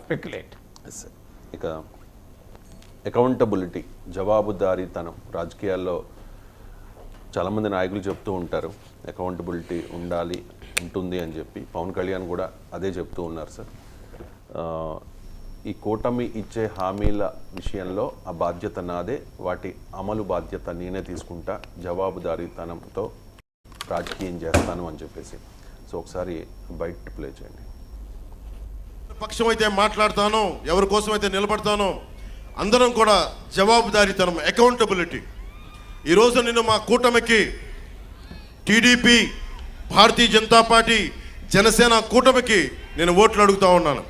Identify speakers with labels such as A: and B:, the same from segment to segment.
A: Speculate
B: ఇక accountability జవాబుదారీతనం రాజకీయాల్లో చాలామంది నాయకులు చెప్తూ ఉంటారు అకౌంటబిలిటీ ఉండాలి ఉంటుంది అని చెప్పి. పవన్ కళ్యాణ్ కూడా అదే చెప్తూ ఉన్నారు సార్ ఈ కూటమి ఇచ్చే హామీల విషయంలో ఆ బాధ్యత నాదే వాటి అమలు బాధ్యత నేనే తీసుకుంటా జవాబుదారీతనంతో రాజకీయం చేస్తాను అని చెప్పేసి. సో ఒకసారి బయట ప్లే చేయండి.
C: పక్షం అయితే మాట్లాడతానో ఎవరి కోసం అయితే నిలబడతానో అందరం కూడా జవాబుదారీతనం అకౌంటబిలిటీ ఈరోజు నేను మా కూటమికి టీడీపీ భారతీయ జనతా పార్టీ జనసేన కూటమికి నేను ఓట్లు అడుగుతా ఉన్నాను.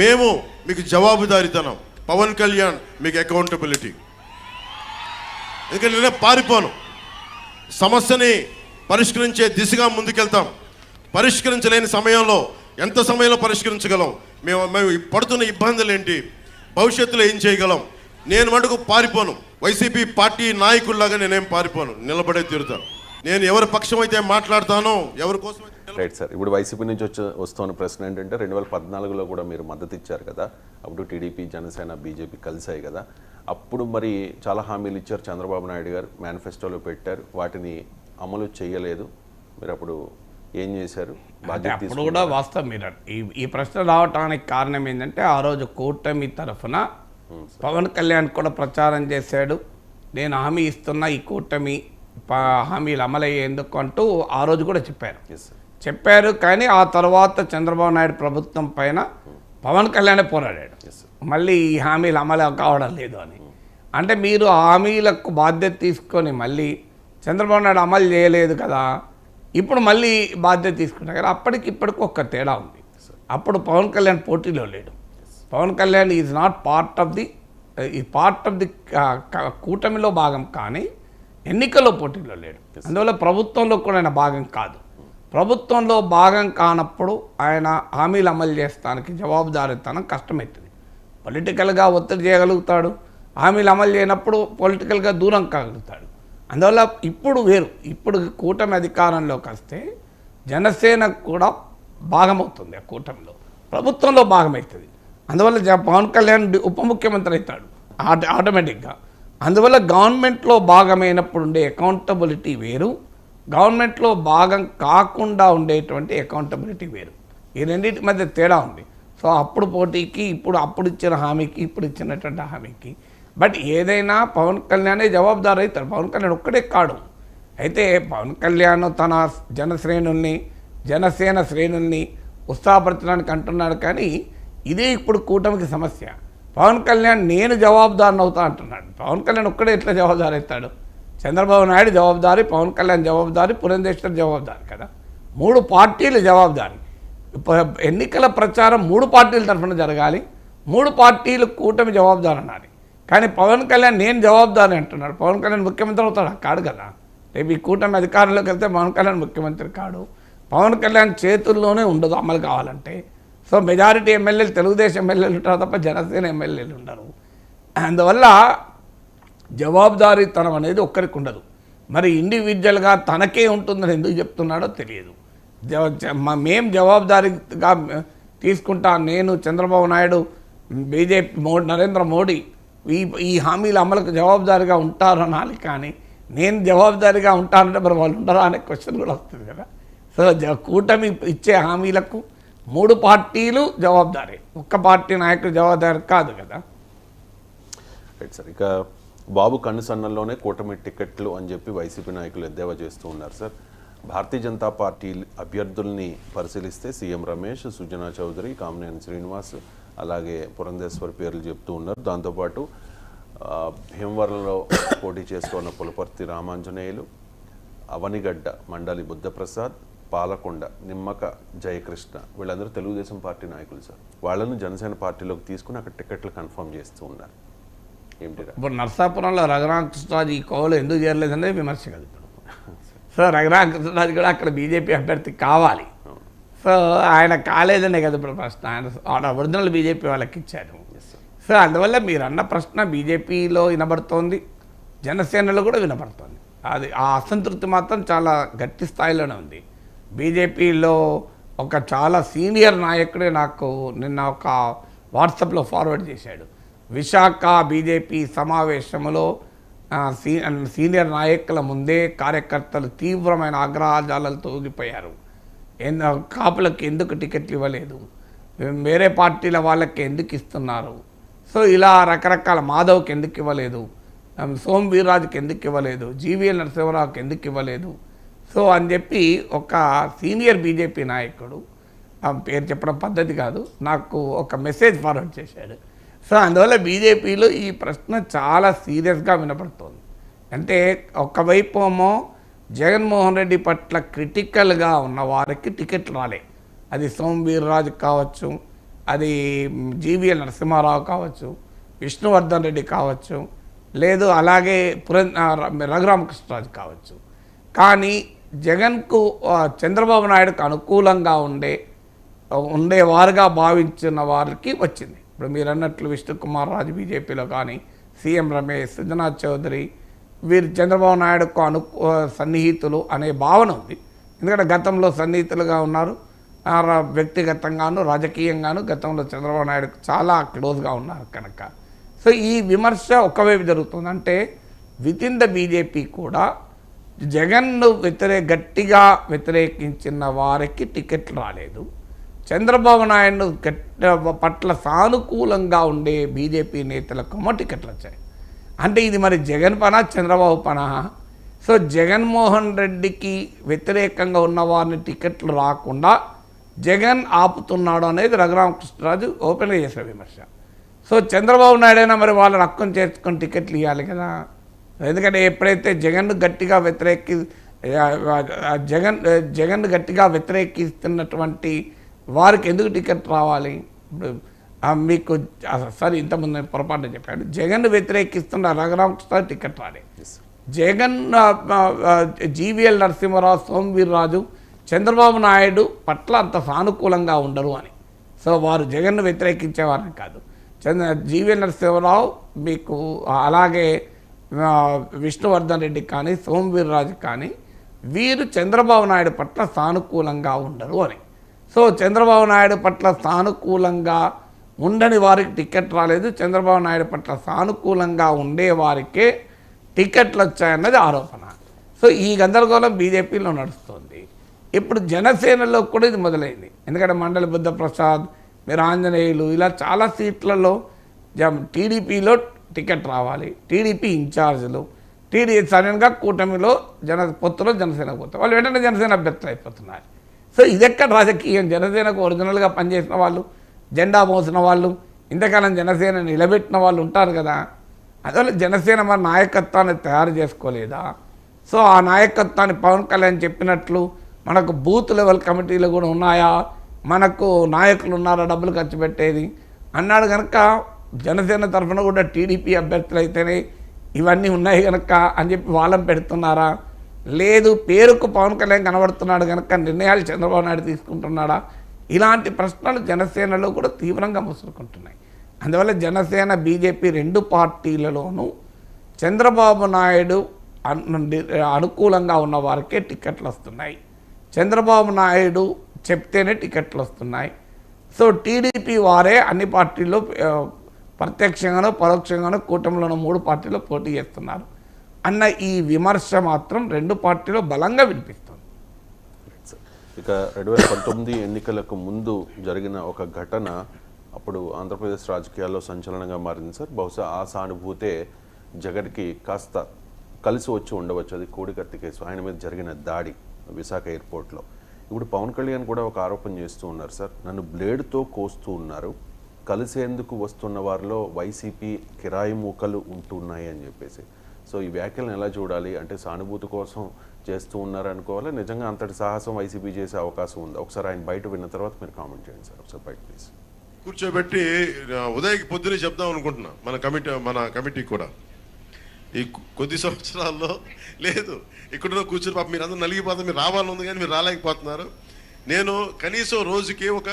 C: మేము మీకు జవాబుదారీతనం పవన్ కళ్యాణ్ మీకు అకౌంటబిలిటీ ఎందుకంటే నేనే పారిపోను. సమస్యని పరిష్కరించే దిశగా ముందుకెళ్తాం. పరిష్కరించలేని సమయంలో ఎంత సమయంలో పరిష్కరించగలం? మేము మేము పడుతున్న ఇబ్బందులు ఏంటి భవిష్యత్తులో ఏం చేయగలం? నేను మటుకు పారిపోను. వైసీపీ పార్టీ నాయకుల్లాగా నేనేం పారిపోను. నిలబడే తీరుతాను నేను ఎవరి పక్షం అయితే మాట్లాడతానో ఎవరి కోసం
B: రైట్ సార్. ఇప్పుడు వైసీపీ నుంచి వచ్చి వస్తున్న ప్రశ్న ఏంటంటే రెండు వేల పద్నాలుగులో కూడా మీరు మద్దతు ఇచ్చారు కదా. అప్పుడు టీడీపీ జనసేన బీజేపీ కలిసాయి కదా. అప్పుడు మరి చాలా హామీలు ఇచ్చారు చంద్రబాబు నాయుడు గారు. మేనిఫెస్టోలో పెట్టారు. వాటిని అమలు చేయలేదు. మీరు అప్పుడు ఏం చేశారు?
A: అప్పుడు కూడా వాస్తవం మీరు ఈ ఈ ప్రశ్న రావటానికి కారణం ఏంటంటే ఆ రోజు కూటమి తరఫున పవన్ కళ్యాణ్ కూడా ప్రచారం చేశాడు. నేను హామీ ఇస్తున్నా ఈ కూటమి హామీలు అమలయ్యేందుకు అంటూ ఆ రోజు కూడా చెప్పారు. చెప్పారు కానీ ఆ తర్వాత చంద్రబాబు నాయుడు ప్రభుత్వం పైన పవన్ కళ్యాణ్ పోరాడాడు. మళ్ళీ ఈ హామీలు అమలు కావడం లేదు అని. అంటే మీరు హామీలకు బాధ్యత తీసుకొని మళ్ళీ చంద్రబాబు నాయుడు అమలు చేయలేదు కదా ఇప్పుడు మళ్ళీ బాధ్యత తీసుకున్నారు కదా అప్పటికి ఇప్పటికి ఒక్క తేడా ఉంది. అప్పుడు పవన్ కళ్యాణ్ పోటీలో లేడు. Pawan Kalyan is not part of the ఈ పార్ట్ ఆఫ్ ది కూటమిలో భాగం కానీ ఎన్నికల్లో పోటీలో లేడు. అందువల్ల ప్రభుత్వంలో కూడా ఆయన భాగం కాదు. ప్రభుత్వంలో భాగం కానప్పుడు ఆయన హామీలు అమలు చేస్తానికి జవాబుదారీతనం కష్టమవుతుంది పొలిటికల్గా ఒత్తిడి చేయగలుగుతాడు. హామీలు అమలు చేయనప్పుడు పొలిటికల్గా దూరం కాగలుగుతాడు. అందువల్ల ఇప్పుడు వేరు. ఇప్పుడు కూటమి అధికారంలోకి వస్తే జనసేన కూడా భాగమవుతుంది ఆ కూటమిలో. ప్రభుత్వంలో భాగమవుతుంది. అందువల్ల జ- పవన్ కళ్యాణ్ ఉప ముఖ్యమంత్రి అవుతాడు. ఆట ఆటోమేటిక్గా. అందువల్ల గవర్నమెంట్లో భాగమైనప్పుడు ఉండే అకౌంటబిలిటీ వేరు. గవర్నమెంట్లో భాగం కాకుండా ఉండేటువంటి అకౌంటబిలిటీ వేరు. ఈ రెండింటి మధ్య తేడా ఉంది. సో అప్పుడు పోటీకి ఇప్పుడు అప్పుడు ఇచ్చిన హామీకి ఇప్పుడు ఇచ్చినటువంటి హామీకి బట్ ఏదైనా పవన్ కళ్యాణే జవాబుదారు అవుతాడు. పవన్ కళ్యాణ్ ఒక్కడే కాడు. అయితే పవన్ కళ్యాణ్ తన జన శ్రేణుల్ని జనసేన శ్రేణుల్ని ఉత్సాహపరచడానికి అంటున్నాడు కానీ ఇదే ఇప్పుడు కూటమికి సమస్య. పవన్ కళ్యాణ్ నేను జవాబుదారుని అవుతా అంటున్నాడు. పవన్ కళ్యాణ్ ఒక్కడే ఎట్లా జవాబుదారు అవుతాడు? చంద్రబాబు నాయుడు జవాబుదారి పవన్ కళ్యాణ్ జవాబుదారి పురంధేశ్వర్ జవాబుదారి కదా. మూడు పార్టీలు జవాబుదారి. ఎన్నికల ప్రచారం మూడు పార్టీల తరఫున జరగాలి. మూడు పార్టీలు కూటమి జవాబుదారు అనాలి కానీ పవన్ కళ్యాణ్ నేను జవాబుదారి అంటున్నాడు. పవన్ కళ్యాణ్ ముఖ్యమంత్రి అవుతాడు? కాడు కదా. రేపు ఈ కూటమి అధికారంలోకి వెళ్తే పవన్ కళ్యాణ్ ముఖ్యమంత్రి కాడు. పవన్ కళ్యాణ్ చేతుల్లోనే ఉండదు అమలు కావాలంటే. సో మెజారిటీ ఎమ్మెల్యేలు తెలుగుదేశం ఎమ్మెల్యేలు ఉంటారు తప్ప జనసేన ఎమ్మెల్యేలు ఉండరు. అందువల్ల జవాబుదారీతనం అనేది ఒక్కరికి ఉండదు. మరి ఇండివిజువల్గా తనకే ఉంటుందని ఎందుకు చెప్తున్నాడో తెలియదు. మేం జవాబుదారీగా తీసుకుంటా నేను చంద్రబాబు నాయుడు బీజేపీ మోడీ నరేంద్ర మోడీ ఈ ఈ హామీల అమలుకు జవాబుదారీగా ఉంటారు అనాలి కానీ నేను జవాబుదారీగా ఉంటానంటే మరి వాళ్ళు ఉంటారా అనే క్వశ్చన్ కూడా వస్తుంది కదా. సో కూటమి ఇచ్చే హామీలకు మూడు పార్టీలు జవాబుదారీ. ఒక్క పార్టీ నాయకులు జవాబుదారీ కాదు కదా.
B: రైట్ సార్ ఇక బాబు కన్నుసన్నల్లోనే కూటమి టికెట్లు అని చెప్పి వైసీపీ నాయకులు ఎద్దేవా చేస్తూ ఉన్నారు సార్ భారతీయ జనతా పార్టీ అభ్యర్థుల్ని పరిశీలిస్తే సీఎం రమేష్ సుజనా చౌదరి కామినేని శ్రీనివాస్ అలాగే పురంధేశ్వర్ పేర్లు చెప్తూ ఉన్నారు. దాంతోపాటు భీమవరంలో పోటీ చేస్తున్న పులపర్తి రామాంజనేయులు అవనిగడ్డ మండలి బుద్ధప్రసాద్ పాలకొండ నిమ్మక జయకృష్ణ వీళ్ళందరూ తెలుగుదేశం పార్టీ నాయకులు సార్. వాళ్ళను జనసేన పార్టీలోకి తీసుకుని అక్కడ టికెట్లు కన్ఫర్మ్ చేస్తూ ఉన్నారు. ఏమిటి
A: ఇప్పుడు నర్సాపురంలో రఘురామకృష్ణరాజు ఈ కోవలో ఎందుకు చేరలేదనేది విమర్శ కదా ఇప్పుడు సో కూడా అక్కడ బీజేపీ అభ్యర్థి కావాలి. సో ఆయన కాలేదనే కదా ఇప్పుడు ప్రశ్న ఆయన ఒరిజినల్ బీజేపీ వాళ్ళకి ఇచ్చారు. సో అందువల్ల మీరు అన్న ప్రశ్న బీజేపీలో వినబడుతోంది. జనసేనలో కూడా వినబడుతోంది. అది ఆ అసంతృప్తి మాత్రం చాలా గట్టి స్థాయిలోనే ఉంది. బీజేపీలో ఒక చాలా సీనియర్ నాయకుడే నాకు నిన్న ఒక వాట్సాప్లో ఫార్వర్డ్ చేశాడు. విశాఖ బీజేపీ సమావేశంలో సీనియర్ నాయకుల ముందే కార్యకర్తలు తీవ్రమైన ఆగ్రహాజాలతో ఊగిపోయారు. కాపులకు ఎందుకు టికెట్లు ఇవ్వలేదు? వేరే పార్టీల వాళ్ళకి ఎందుకు ఇస్తున్నారు? సో ఇలా రకరకాల మాధవ్కి ఎందుకు ఇవ్వలేదు? సోమ్ వీర్రాజుకి ఎందుకు ఇవ్వలేదు? జీవీఎల్ నరసింహరావుకి ఎందుకు ఇవ్వలేదు? సో అని చెప్పి ఒక సీనియర్ బీజేపీ నాయకుడు పేరు చెప్పడం పద్ధతి కాదు నాకు ఒక మెసేజ్ ఫార్వర్డ్ చేశాడు. సో అందువల్ల బీజేపీలో ఈ ప్రశ్న చాలా సీరియస్గా వినపడుతోంది. అంటే ఒకవైపు ఏమో జగన్మోహన్ రెడ్డి పట్ల క్రిటికల్గా ఉన్న వారికి టికెట్ రాలే. అది సోమవీర్రాజు కావచ్చు అది జీవీఎల్ నరసింహారావు కావచ్చు విష్ణువర్ధన్ రెడ్డి కావచ్చు లేదు అలాగే పురం రఘురామకృష్ణరాజు కావచ్చు. కానీ జగన్కు చంద్రబాబు నాయుడుకు అనుకూలంగా ఉండే ఉండేవారుగా భావించిన వారికి వచ్చింది. ఇప్పుడు మీరు అన్నట్లు విష్ణుకుమార్ రాజు బీజేపీలో కానీ సీఎం రమేష్ సుజనా చౌదరి వీరు చంద్రబాబు నాయుడుకు అను సన్నిహితులు అనే భావన ఉంది. ఎందుకంటే గతంలో సన్నిహితులుగా ఉన్నారు. వ్యక్తిగతంగాను రాజకీయంగాను గతంలో చంద్రబాబు నాయుడుకు చాలా క్లోజ్గా ఉన్నారు కనుక. సో ఈ విమర్శ ఒకవైపు జరుగుతుంది. అంటే విత్ ఇన్ ద బీజేపీ కూడా జగన్ను వ్యతిరే గట్టిగా వ్యతిరేకించిన వారికి టికెట్లు రాలేదు. చంద్రబాబు నాయుడు గట్ పట్ల సానుకూలంగా ఉండే బీజేపీ నేతలకేమో టికెట్లు వచ్చాయి. అంటే ఇది మరి జగన్ పనా చంద్రబాబు పనా? సో జగన్మోహన్ రెడ్డికి వ్యతిరేకంగా ఉన్న వారిని టికెట్లు రాకుండా జగన్ ఆపుతున్నాడు అనేది రఘురామకృష్ణరాజు ఓపెన్గా చేశారు విమర్శ. సో చంద్రబాబు నాయుడు అయినా మరి వాళ్ళని హక్కును చేర్చుకొని టికెట్లు ఇవ్వాలి కదా. ఎందుకంటే ఎప్పుడైతే జగన్ గట్టిగా వ్యతిరేకి జగన్ జగన్ గట్టిగా వ్యతిరేకిస్తున్నటువంటి వారికి ఎందుకు టికెట్ రావాలి? ఇప్పుడు మీకు సారీ ఇంతకుముందు నేను పొరపాటున చెప్పాడు జగన్ వ్యతిరేకిస్తున్న రఘురామకృష్ణ టికెట్ రాలే. జగన్ జీవీఎల్ నరసింహరావు సోమవీర్రాజు చంద్రబాబు నాయుడు పట్ల అంత సానుకూలంగా ఉండరు అని. సో వారు జగన్ను వ్యతిరేకించేవారని కాదు. చంద్ర జీవీఎల్ నరసింహరావు మీకు అలాగే విష్ణువర్ధన్ రెడ్డి కానీ సోమవీర్రాజు కానీ వీరు చంద్రబాబు నాయుడు పట్ల సానుకూలంగా ఉండరు అని. సో చంద్రబాబు నాయుడు పట్ల సానుకూలంగా ఉండని వారికి టికెట్ రాలేదు. చంద్రబాబు నాయుడు పట్ల సానుకూలంగా ఉండే వారికే టికెట్లు వచ్చాయన్నది ఆరోపణ. సో ఈ గందరగోళం బీజేపీలో నడుస్తుంది. ఇప్పుడు జనసేనలో కూడా ఇది మొదలైంది. ఎందుకంటే మండలి బుద్ధప్రసాద్ మీరు ఆంజనేయులు ఇలా చాలా సీట్లలో టీడీపీలో టికెట్ రావాలి. టీడీపీ ఇన్ఛార్జీలు టీడీ సడన్గా కూటమిలో జన పొత్తులో జనసేన పోతారు వాళ్ళు వెంటనే జనసేన అభ్యర్థులు అయిపోతున్నారు. సో ఇదెక్కడ రాజకీయం? జనసేనకు ఒరిజినల్గా పనిచేసిన వాళ్ళు జెండా మోసిన వాళ్ళు ఇంతకాలం జనసేన నిలబెట్టిన వాళ్ళు ఉంటారు కదా అందువల్ల జనసేన మన నాయకత్వాన్ని తయారు చేసుకోలేదా? సో ఆ నాయకత్వాన్ని పవన్ కళ్యాణ్ చెప్పినట్లు మనకు బూత్ లెవెల్ కమిటీలు కూడా ఉన్నాయా? మనకు నాయకులు ఉన్నారా డబ్బులు ఖర్చు పెట్టేది? అన్నాడు కనుక జనసేన తరఫున కూడా టీడీపీ అభ్యర్థులు అయితేనే ఇవన్నీ ఉన్నాయి కనుక అని చెప్పి వాళ్ళని పెడుతున్నారా? లేదు పేరుకు పవన్ కళ్యాణ్ కనబడుతున్నాడు కనుక నిర్ణయాలు చంద్రబాబు నాయుడు తీసుకుంటున్నాడా? ఇలాంటి ప్రశ్నలు జనసేనలో కూడా తీవ్రంగా ముసురుకుంటున్నాయి. అందువల్ల జనసేన బీజేపీ రెండు పార్టీలలోనూ చంద్రబాబు నాయుడు అనుకూలంగా ఉన్న వారికే టికెట్లు వస్తున్నాయి. చంద్రబాబు నాయుడు చెప్తేనే టికెట్లు వస్తున్నాయి. సో టీడీపీ వారే అన్ని పార్టీల్లో ప్రత్యక్షంగానో పరోక్షంగానో కూటమిలోనో మూడు పార్టీలో పోటీ చేస్తున్నారు. అన్న ఈ విమర్శ మాత్రం రెండు పార్టీలో బలంగా వినిపిస్తుంది.
B: ఇక రెండు వేల పంతొమ్మిది ఎన్నికలకు ముందు జరిగిన ఒక ఘటన అప్పుడు ఆంధ్రప్రదేశ్ రాజకీయాల్లో సంచలనంగా మారింది సార్. బహుశా ఆ సానుభూతే జగన్కి కాస్త కలిసి వచ్చి ఉండవచ్చు. అది కోడికత్తి కేసు. ఆయన మీద జరిగిన దాడి విశాఖ ఎయిర్పోర్ట్లో. ఇప్పుడు పవన్ కళ్యాణ్ కూడా ఒక ఆరోపణ చేస్తూ ఉన్నారు సార్. నన్ను బ్లేడ్తో కోస్తూ ఉన్నారు. కలిసేందుకు వస్తున్న వారిలో వైసీపీ కిరాయి మూకలు ఉంటున్నాయి అని చెప్పేసి. సో ఈ వ్యాఖ్యలను ఎలా చూడాలి? అంటే సానుభూతి కోసం చేస్తూ ఉన్నారనుకోవాలి. నిజంగా అంతటి సాహసం వైసీపీ చేసే అవకాశం ఉంది? ఒకసారి ఆయన బయట విన్న తర్వాత మీరు కామెంట్ చేయండి సార్. ఒకసారి బయట ప్లీజ్.
C: కూర్చోబెట్టి ఉదయకి పొద్దునే చెప్దాం అనుకుంటున్నా. మన కమిటీ మన కమిటీ కూడా. ఈ కొద్ది సంవత్సరాల్లో లేదు. ఇక్కడ కూర్చుని పాప మీరు అందరూ నలిగిపోతారు. మీరు రావాలని ఉంది కానీ మీరు రాలేకపోతున్నారు. నేను కనీసం రోజుకి ఒక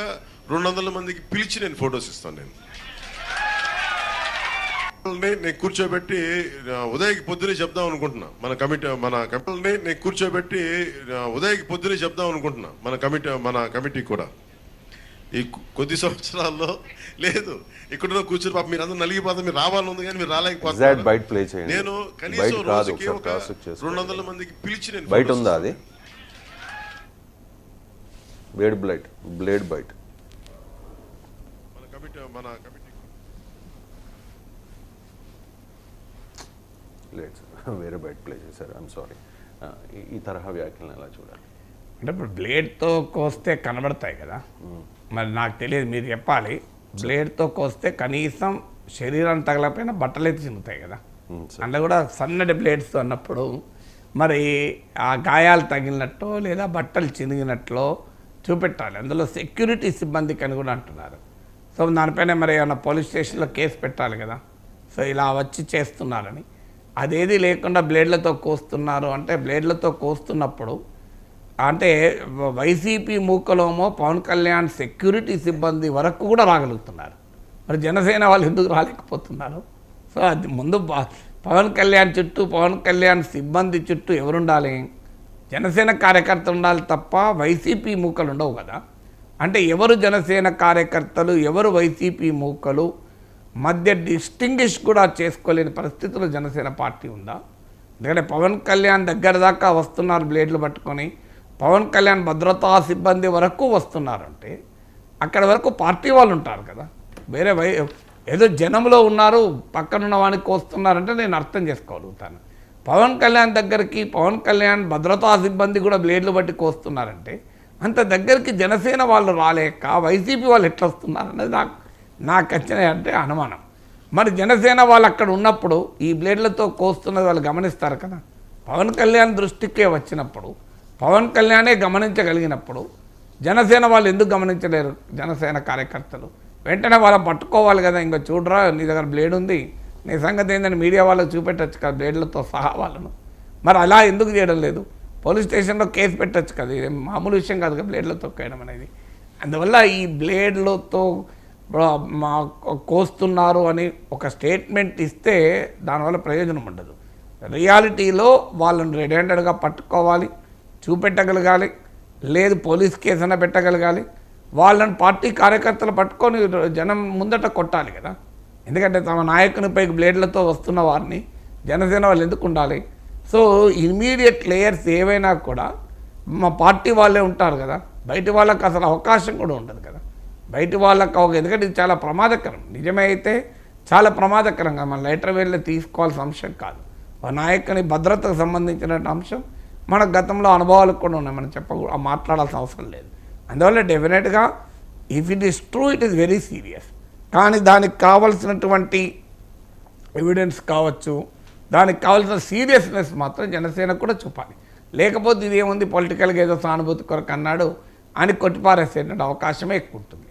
C: రెండు వందల మందికి పిలిచి నేను ఫొటోస్ ఇస్తాను నేను. నేను కూర్చోబెట్టి ఉదయకి పొద్దునే చెప్దాం అనుకుంటున్నా. మన కమిటీ మన కమిటీని నేను కూర్చోబెట్టి ఉదయకి పొద్దునే చెప్దాం అనుకుంటున్నా. మన కమిటీ మన కమిటీ కూడా. ఈ కొద్ది సంవత్సరాల్లో లేదు. ఇక్కడ కూర్చొని పాప మీరు అందరూ నలిగిపోతారు. మీరు రావాలని ఉంది కానీ మీరు
B: చేయండి.
C: నేను కనీసం రోజుకి ఒక. రెండు వందల మందికి పిలిచి నేను
B: బయట ఉందా అది? బ్లేడ్ బ్లైట్ బ్లేడ్ బైట్
C: మన కమిటీ మన కమిటీ
B: లేదు. సార్ వేరే బయట ప్లే చేశారు ఐఎమ్ సారీ ఈ తరహా వ్యాఖ్యలను ఎలా చూడాలి?
A: అంటే ఇప్పుడు బ్లేడ్తో కోస్తే కనబడతాయి కదా. మరి నాకు తెలియదు మీరు చెప్పాలి. బ్లేడ్తో కోస్తే కనీసం శరీరం తగలకపోయినా బట్టలు అయితే చినుగుతాయి కదా అందులో కూడా సన్నటి బ్లేడ్స్ అన్నప్పుడు మరి ఆ గాయాలు తగిలినట్టో లేదా బట్టలు చినిగినట్లో చూపెట్టాలి. అందులో సెక్యూరిటీ సిబ్బందికి అని కూడా అంటున్నారు. సో దానిపైన మరి ఏమైనా పోలీస్ స్టేషన్లో కేసు పెట్టాలి కదా. సో ఇలా వచ్చి చేస్తున్నారని. అదేది లేకుండా బ్లేడ్లతో కోస్తున్నారు అంటే బ్లేడ్లతో కోస్తున్నప్పుడు అంటే వైసీపీ మూకలోమో పవన్ కళ్యాణ్ సెక్యూరిటీ సిబ్బంది వరకు కూడా రాగలుగుతున్నారు. మరి జనసేన వాళ్ళు ఎందుకు రాలేకపోతున్నారు? సో అది ముందు పవన్ కళ్యాణ్ చుట్టూ పవన్ కళ్యాణ్ సిబ్బంది చుట్టూ ఎవరుండాలి? జనసేన కార్యకర్త ఉండాలి తప్ప వైసీపీ మూకలు ఉండవు కదా. అంటే ఎవరు జనసేన కార్యకర్తలు ఎవరు వైసీపీ మూకలు? మధ్య డిస్టింగ్విష్ కూడా చేసుకోలేని పరిస్థితుల్లో జనసేన పార్టీ ఉందా? ఎందుకంటే పవన్ కళ్యాణ్ దగ్గర దాకా వస్తున్నారు బ్లేడ్లు పట్టుకొని. పవన్ కళ్యాణ్ భద్రతా సిబ్బంది వరకు వస్తున్నారంటే అక్కడ వరకు పార్టీ వాళ్ళు ఉంటారు కదా. వేరే వై ఏదో జనంలో ఉన్నారు పక్కనున్న వానికి వస్తున్నారంటే నేను అర్థం చేసుకోగలుగుతాను. పవన్ కళ్యాణ్ దగ్గరికి పవన్ కళ్యాణ్ భద్రతా సిబ్బంది కూడా బ్లేడ్లు బట్టి కోస్తున్నారంటే అంత దగ్గరికి జనసేన వాళ్ళు రాలేక వైసీపీ వాళ్ళు ఎట్లా వస్తున్నారు అనేది నాకు నాకు వచ్చిన అంటే అనుమానం. మరి జనసేన వాళ్ళు అక్కడ ఉన్నప్పుడు ఈ బ్లేడ్లతో కోస్తున్నది వాళ్ళు గమనిస్తారు కదా. పవన్ కళ్యాణ్ దృష్టికే వచ్చినప్పుడు పవన్ కళ్యాణే గమనించగలిగినప్పుడు జనసేన వాళ్ళు ఎందుకు గమనించలేరు? జనసేన కార్యకర్తలు. వెంటనే వాళ్ళని పట్టుకోవాలి కదా ఇంకా చూడరా నీ దగ్గర బ్లేడ్ ఉంది. నీ సంగతి ఏంటని మీడియా వాళ్ళకి చూపెట్టచ్చు కదా బ్లేడ్లతో సహా వాళ్ళను. మరి అలా ఎందుకు చేయడం లేదు? పోలీస్ స్టేషన్లో కేసు పెట్టచ్చు కదా ఇది మామూలు విషయం కాదు కదా బ్లేడ్లతో కేయడం అనేది. అందువల్ల ఈ బ్లేడ్లతో మా కోస్తున్నారు అని ఒక స్టేట్మెంట్ ఇస్తే దానివల్ల ప్రయోజనం ఉండదు. రియాలిటీలో వాళ్ళని రెడ్ పట్టుకోవాలి చూపెట్టగలగాలి లేదు పోలీస్ కేసు అయినా పెట్టగలగాలి. వాళ్ళని పార్టీ కార్యకర్తలు పట్టుకొని జనం ముందట కొట్టాలి కదా. ఎందుకంటే తమ నాయకునిపై బ్లేడ్లతో వస్తున్న వారిని జనసేన వాళ్ళు ఎందుకు ఉండాలి? సో ఇమీడియట్ లేయర్స్ ఏవైనా కూడా మా పార్టీ వాళ్ళే ఉంటారు కదా. బయట వాళ్ళకి అసలు అవకాశం కూడా ఉండదు కదా. బయట వాళ్ళకి కావు ఎందుకంటే ఇది చాలా ప్రమాదకరం. నిజమే అయితే చాలా ప్రమాదకరంగా మన లైటర్ వేళ్ళే తీసుకోవాల్సిన అంశం కాదు. ఆ నాయకుని భద్రతకు సంబంధించిన అంశం మన గతంలో అనుభవాలు కూడా ఉన్నాయి. మనం చెప్ప మాట్లాడాల్సిన అవసరం లేదు. అందువల్ల డెఫినెట్గా if it is true it is very serious. కానీ దానికి కావలసినటువంటి ఎవిడెన్స్ కావచ్చు దానికి కావాల్సిన సీరియస్నెస్ మాత్రం జనసేన కూడా చూపాలి. లేకపోతే ఇది ఏముంది పొలిటికల్గా ఏదో సానుభూతి కొరకు అన్నాడు అని కొట్టిపారేసేటువంటి అవకాశమే ఎక్కువ ఉంటుంది.